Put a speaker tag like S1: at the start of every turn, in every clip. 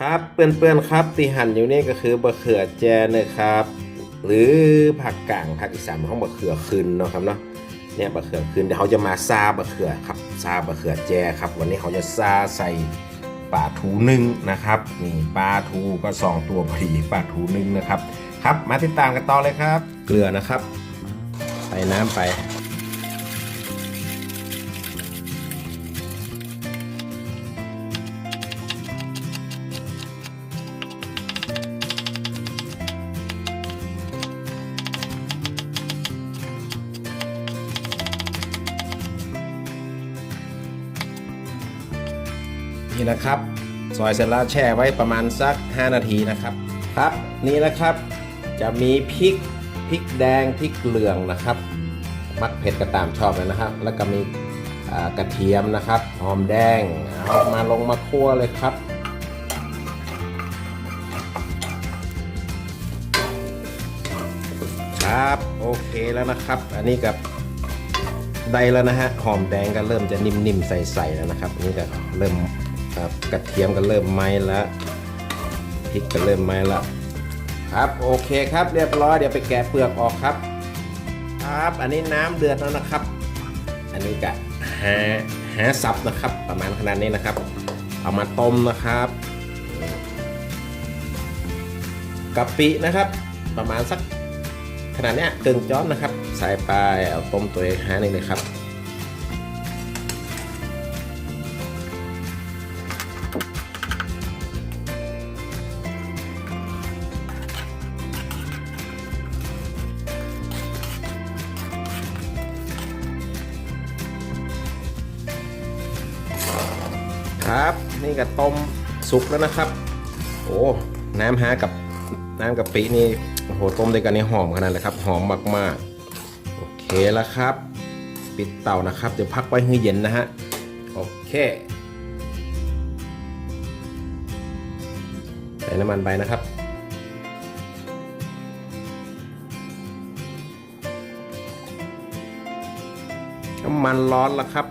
S1: ครับเปื้อนๆครับที่หั่นอยู่นี่ก็คือบะเขือแจนะครับ หรือผักกางผักอีสานห้องบะเขือคืนเนาะครับเนาะเนี่ยบะเขือคืนเดี๋ยวเขาจะมาซาบะเขือครับซาบะเขือแจครับ วันนี้เขาจะซาใส่ปลาทูนึ่งนะครับนี่ปลาทูก็สองตัวพอดีปลาทูนึ่งนะครับ ครับมาติดตามกันต่อเลยครับ เกลือนะครับ ใส่น้ำไป นี่นะครับ ซอยเสร็จแล้วแช่ไว้ประมาณสัก 5 นาทีนะครับครับ นี่นะครับจะมีพริกพริกแดงพริกเหลืองนะครับ มักเผ็ดก็ตามชอบเลยนะครับ แล้วก็มีกระเทียมนะครับหอมแดงเอามาลงมาคั่วเลยครับครับโอเคแล้วนะครับ อันนี้กับได้แล้วนะฮะหอมแดงก็เริ่มจะนิ่มๆใสๆแล้วนะครับอันนี่ก็เริ่ม ครับกระเทียมก็เริ่มไหม้แล้วพริกก็เริ่มไหม้แล้วครับโอเคครับเรียบร้อยเดี๋ยวไปแกะเปลือกออกครับ ครับ อันนี้น้ำเดือดแล้วนะครับ อันนี้ก็หาหาซับนะครับ ประมาณขนาดนี้นะครับ เอามาต้มนะครับกะปินะครับ ประมาณสักขนาดนี้ยกึ่งจ้อนนะครับ ใส่ไปเอาต้มตัวเองหนี่เลยครับ ครับ นี่ก็ต้มสุกแล้วนะครับ โอ้น้ำฮากับน้ำกะปินี่โอ้โหต้มด้วยกันนี่หอมขนาดเลยครับหอมมากๆโอเคแล้วครับ ปิดเตานะครับ เดี๋ยวพักไว้ให้เย็นนะฮะโอเคใส่น้ำมันไปนะครับน้ำมันร้อนแล้วครับ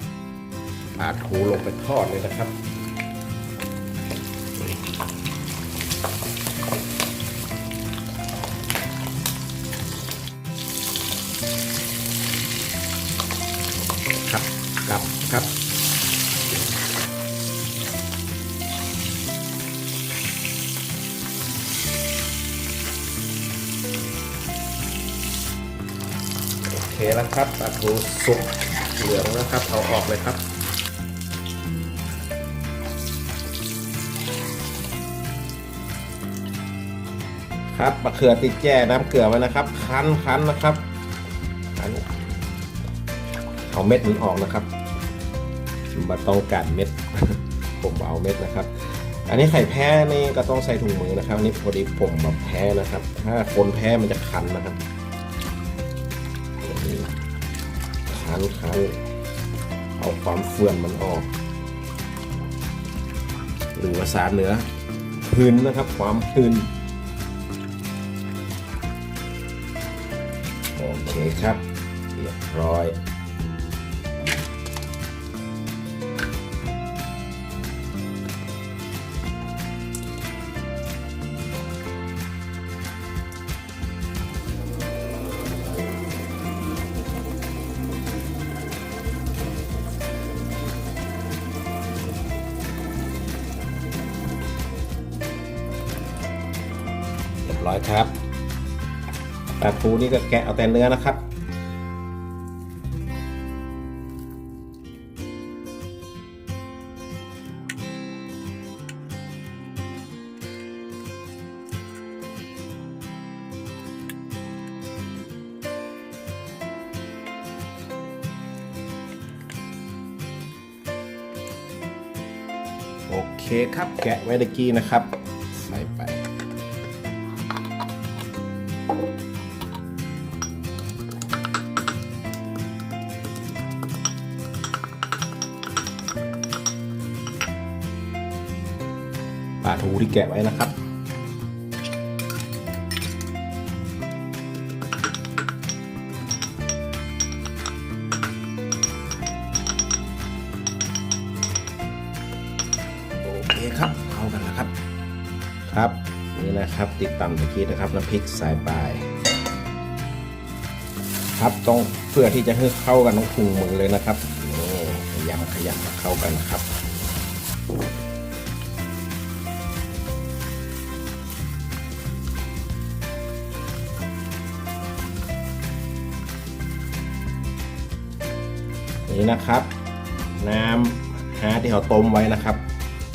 S1: ปลาทูลงไปทอดเลยนะครับ ครับกลับครับโอเคแล้วครับปลาทูสุกเหลืองแล้วครับเอาออกเลยครับครับมะเขือติดแจ้น้ำเกลือไว้นะครับ คั้นคั้นนะครับคั้น เอาเม็ดมันออกนะครับมาต้องการเม็ด ผมเอาเม็ดนะครับ อันนี้ไข่แพ้นี่ก็ต้องใส่ถุงมือนะครับอันนี้พอดีผมแบบแพ้นะครับ ถ้าคนแพ้มันจะคันนะครับคันคันเอาความเฟื่อนมันออก หรือภาษาเหนือพื้นนะครับ ความพื้นโอเคครับเรียบร้อย อยครับปลาทูนี่ก็แกะเอาแต่เนื้อนะครับโอเคครับแกะไว้ตะกี้นะครับ ทูที่แกะไว้นะครับ โอเคครับเข้ากันแล้วครับ ครับนี่นะครับติดตามตะกี้นะครับน้ำพริกสายปลาย ครับต้องเพื่อที่จะให้เข้ากันต้องปรุงมือเลยนะครับนี่ขยำขยำเข้ากันนะครับ นี่นะครับ น้ำฮาที่เราต้มไว้นะครับ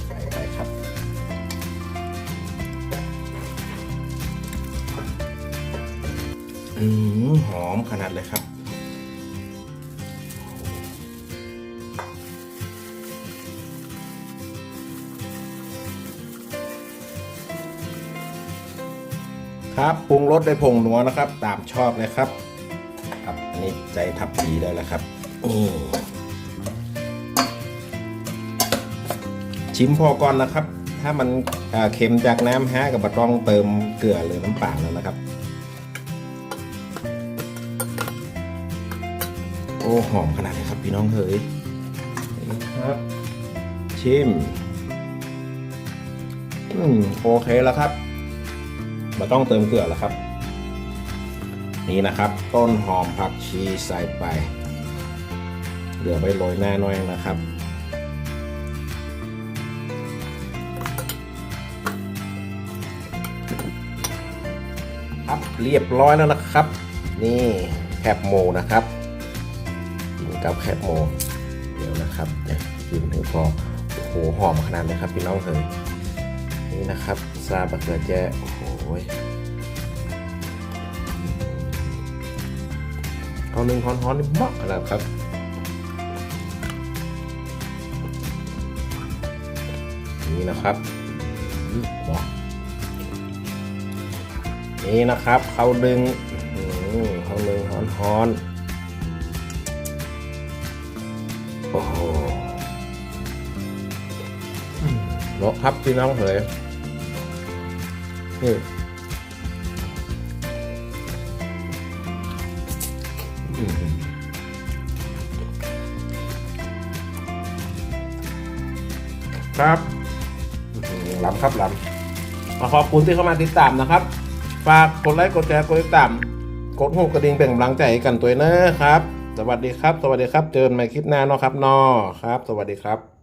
S1: ใส่ไปครับ อืมหอมขนาดเลยครับครับปรุงรสด้วยผงนัวนะครับ ตามชอบเลยครับ ครับอันนี้ใจทับพีได้แล้วครับ นี่ชิมพอก่อนนะครับ ถ้ามันอ่าเค็มจากน้ำฮะกับบะต้องเติมเกลือหรือน้ำเปล่าแล้วนะครับ โอ้หอมขนาดไหนครับพี่น้องเฮ้ยนี่ครับ ชิม อืมโอเคแล้วครับมาต้องเติมเกลือแล้วครับ นี่นะครับ ต้นหอมผักชีใส่ไป เหลือไปโรยหน้าน่อยนะครับ ครับเรียบร้อยแล้วนะครับ นี่แคบหมูนะครับกินกับแคบหมูเดี๋ยวนะครับเนี่ยกินถึงพอโอ้โหหอมขนาดนี้ครับพี่น้องเฮ้ยนี่นะครับซาบะเขือแจ้โอ้โหเอาหนึ่งฮ้อนๆนี่มาะขนาดครับ นี่นะครับนี่นะครับเขาดึงเขาดึงฮ้อนฮ้อนโอ้โหนกครับพี่น้องเหยนี่ครับ หล้ำครับล้ำขอบคุณที่เข้ามาติดตามนะครับ ฝากกดไลค์กดแชร์กดติดตาม กดหูกระดิ่งเป็นกำลังใจกันตัวนะครับ สวัสดีครับ สวัสดีครับ เจอกันใหม่คลิปหน้าเนาะครับนอครับ สวัสดีครับ